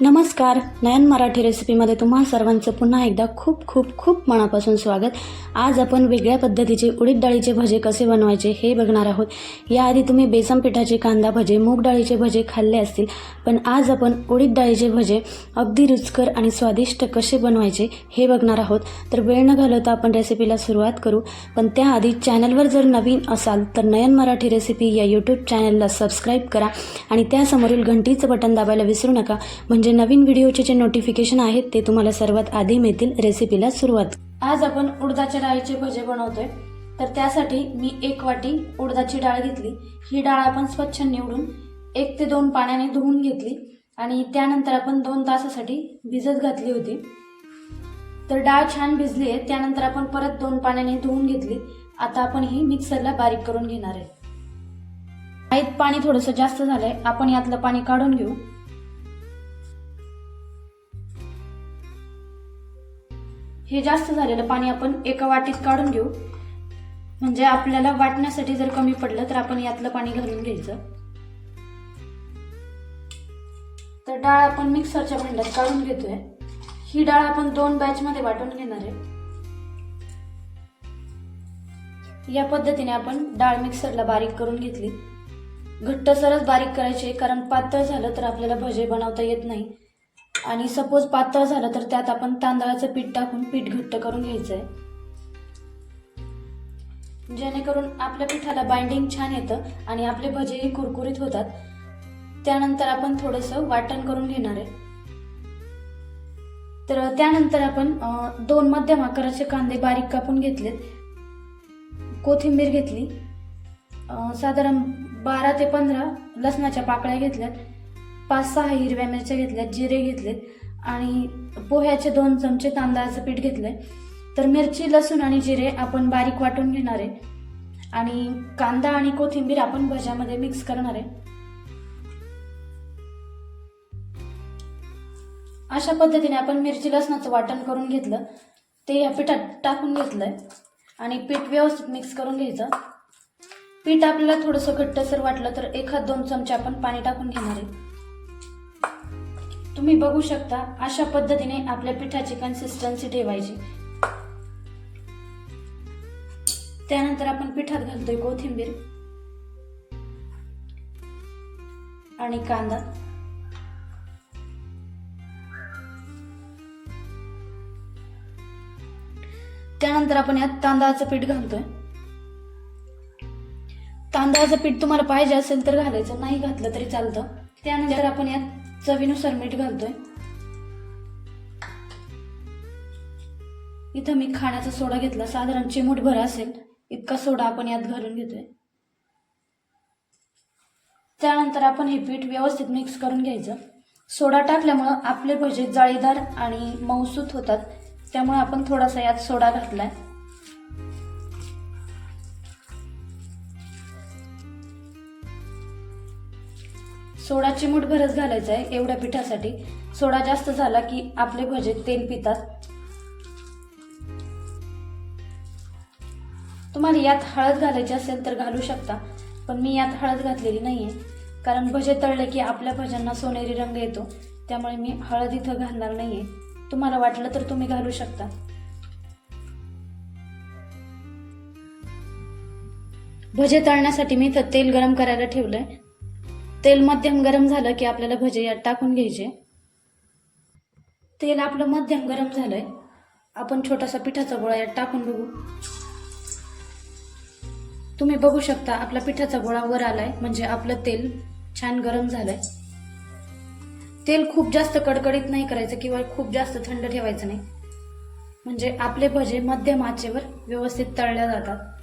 नमस्कार नयन मराठी रेसिपीमध्ये तुम्हा सर्वांचं पुन्हा एकदा खूप खूप खूप मनापासून स्वागत. आज आपण वेगळ्या पद्धतीचे उडीद डाळीचे भजे कसे बनवायचे हे बघणार आहोत. याआधी तुम्ही बेसन पिठाचे कांदा भजे मूग डाळीचे भजे खाल्ले असतील पण आज आपण उडीद डाळीचे भजे अगदी रुचकर आणि स्वादिष्ट कसे बनवायचे हे बघणार आहोत. तर वेळ न घालवता आपण रेसिपीला सुरुवात करू. पण त्याआधी चॅनलवर जर नवीन असाल तर नयन मराठी रेसिपी या यूट्यूब चॅनलला सबस्क्राईब करा आणि त्यासमोरील घंटीचं बटन दाबायला विसरू नका. म्हणजे नवीन व्हिडिओचे जे नोटिफिकेशन आहेत ते तुम्हाला सर्वात आधी मिळतील रेसिपीला सुरुवात. आज आपण उडदाच्या डाळीचे भजे बनवतोय. तर त्यासाठी मी एक वाटी उडदाची डाळ घेतली. ही डाळ आपण स्वच्छ निवडून एक ते दोन पाण्याने धुवून घेतली आणि त्यानंतर आपण दोन तासासाठी भिजत घातली होती. तर डाळ छान भिजली आहे. त्यानंतर आपण परत दोन पाण्याने धुवून घेतली. आता आपण ही मिक्सरला बारीक करून घेणार आहे. आईत पाणी थोडंसं जास्त झालंय. आपण यातलं पाणी काढून घेऊ. हे जास्त झालेलं पाणी आपण एका वाटीत काढून घेऊ. म्हणजे आपल्याला वाटण्यासाठी जर कमी पडलं तर आपण यातलं पाणी घालून घ्यायचं. तर डाळ आपण मिक्सरच्या भांड्यात काढून घेतोय. ही डाळ आपण दोन बॅच मध्ये वाटून घेणार आहे. या पद्धतीने आपण डाळ मिक्सरला बारीक करून घेतली. घट्टसरच बारीक करायची आहे, कारण पातळ झालं तर आपल्याला भजे बनवता येत नाही. आणि सपोज पातळ झालं तर त्यात आपण तांदळाचं पीठ टाकून पीठ घट्ट करून घ्यायचं आहे जेणेकरून आपल्या पिठाला बाइंडिंग छान येतं आणि आपले भजेही कुरकुरीत होतात. त्यानंतर आपण थोडंसं वाटण करून घेणार आहे. तर त्यानंतर आपण दोन मध्यम आकाराचे कांदे बारीक कापून घेतलेत. कोथिंबीर घेतली. साधारण बारा ते पंधरा लसणाच्या पाकळ्या घेतल्यात. पाच सहा हिरव्या मिरच्या घेतल्यात जिरे घेतलेत आणि पोह्याचे दोन चमचे तांदळाचं पीठ घेतलं आहे तर मिरची लसूण आणि जिरे आपण बारीक वाटून घेणार आहे. आणि कांदा आणि कोथिंबीर आपण भज्यामध्ये मिक्स करणार आहे. अशा पद्धतीने आपण मिरची लसणाचं वाटण करून घेतलं. ते या पिठात टाकून घेतलंय. आणि पीठ व्यवस्थित मिक्स करून घ्यायचं. पीठ आपल्याला थोडंसं घट्टसर वाटलं तर एखाद दोन चमचे आपण पाणी टाकून घेणार आहे. तुम्ही बघू शकता अशा पद्धतीने आपल्या पिठाची कन्सिस्टन्सी ठेवायची. त्यानंतर आपण पिठात घालतोय कोथिंबीर आणि कांदा. त्यानंतर आपण यात तांदळाचं पीठ घालतोय. तांदळाचं पीठ तुम्हाला पाहिजे असेल तर घालायचं नाही घातलं तरी चालतं. त्यानंतर आपण यात चवीनुसार मीठ घालतोय. इथं मी खाण्याचा सोडा घेतला. साधारण चिमूटभर असेल. इतका सोडा आपण यात घालून घेतोय. त्यानंतर आपण हे पीठ व्यवस्थित मिक्स करून घ्यायचं. सोडा टाकल्यामुळं आपले भजे जाळीदार आणि मऊसूत होतात. त्यामुळे आपण थोडासा यात सोडा घातलाय. सोडा चिमूटभरच घालायचा आहे एवढ्या पिठासाठी. सोडा जास्त झाला की आपले भजे तेल पितात. तुम्हाला यात हळद घालायची असेल तर घालू शकता पण मी यात हळद घातलेली नाही आहे कारण भजे तळले की आपल्या भज्यांना सोनेरी रंग येतो त्यामुळे मी हळद इथं घालणार नाही आहे तुम्हाला वाटलं तर तुम्ही घालू शकता. भजे तळण्यासाठी मी इथं तेल गरम करायला ठेवलं आहे तेल मध्यम गरम झालं की आपल्याला भजे यात टाकून घ्यायचे. तेल आपलं मध्यम गरम झालंय. आपण छोटासा पिठाचा गोळा यात टाकून बघू. तुम्ही बघू शकता आपला पिठाचा गोळा वर आलाय म्हणजे आपलं तेल छान गरम झालंय. तेल खूप जास्त कडकडीत नाही करायचं किंवा खूप जास्त थंड ठेवायचं नाही. म्हणजे आपले भजे मध्यम आचेवर व्यवस्थित तळल्या जातात.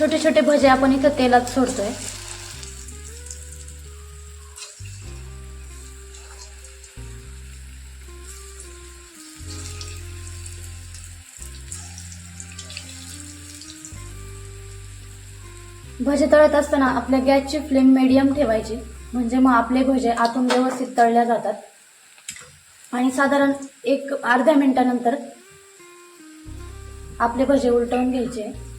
छोटे छोटे भजे आपण इथं तेलात सोडतोय. भजे तळत असताना आपल्या गॅसची फ्लेम मिडियम ठेवायची. म्हणजे मग आपले भजे आतून व्यवस्थित तळल्या जातात. आणि साधारण एक अर्ध्या मिनिटानंतर आपले भजे उलटवून घ्यायचे.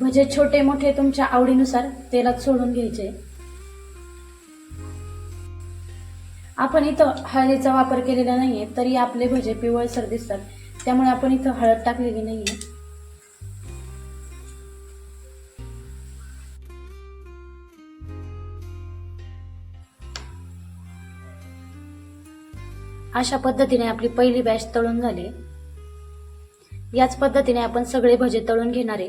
भजे छोटे मोठे तुमच्या आवडीनुसार तेलात सोडून घ्यायचे. आपण इथं हळदीचा वापर केलेला नाहीये तरी आपले भजे पिवळसर दिसतात. त्यामुळे आपण इथं हळद टाकलेली नाहीये. अशा पद्धतीने आपली पहिली बॅच तळून झाली. याच पद्धतीने आपण सगळे भजे तळून घेणारे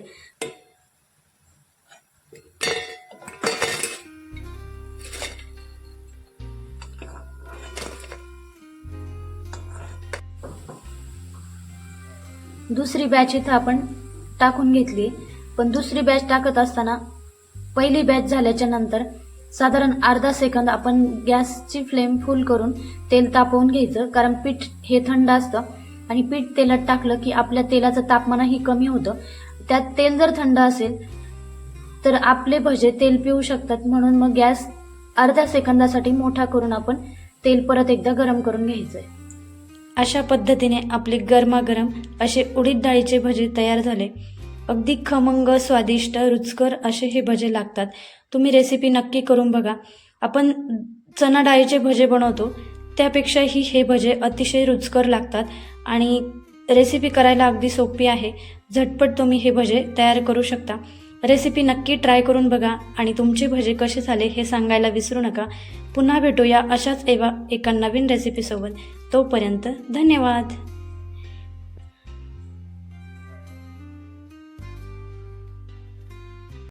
दुसरी बॅच इथं आपण टाकून घेतली. पण दुसरी बॅच टाकत असताना पहिली बॅच झाल्याच्यानंतर साधारण अर्धा सेकंद आपण गॅसची फ्लेम फुल करून तेल तापवून घ्यायचं. कारण पीठ हे थंड असतं आणि पीठ तेलात टाकलं की आपल्या तेलाचं तापमानही कमी होतं. त्यात तेल जर थंड असेल तर आपले भजे तेल पिऊ शकतात. म्हणून मग गॅस अर्ध्या सेकंदासाठी मोठा करून आपण तेल परत एकदा गरम करून घ्यायचं आहे अशा पद्धतीने आपले गरमागरम असे उडीद डाळीचे भजे तयार झाले. अगदी खमंग स्वादिष्ट रुचकर असे हे भजे लागतात. तुम्ही रेसिपी नक्की करून बघा. आपण चना डाळीचे भजे बनवतो. त्यापेक्षाही हे भजे अतिशय रुचकर लागतात आणि रेसिपी करायला अगदी सोपी आहे. झटपट तुम्ही हे भजे तयार करू शकता. रेसिपी नक्की ट्राय करून बघा आणि तुमचे भजे कसे झाले हे सांगायला विसरू नका. पुन्हा भेटूया अशाच एवा एका नवीन रेसिपीसोबत तोपर्यंत धन्यवाद.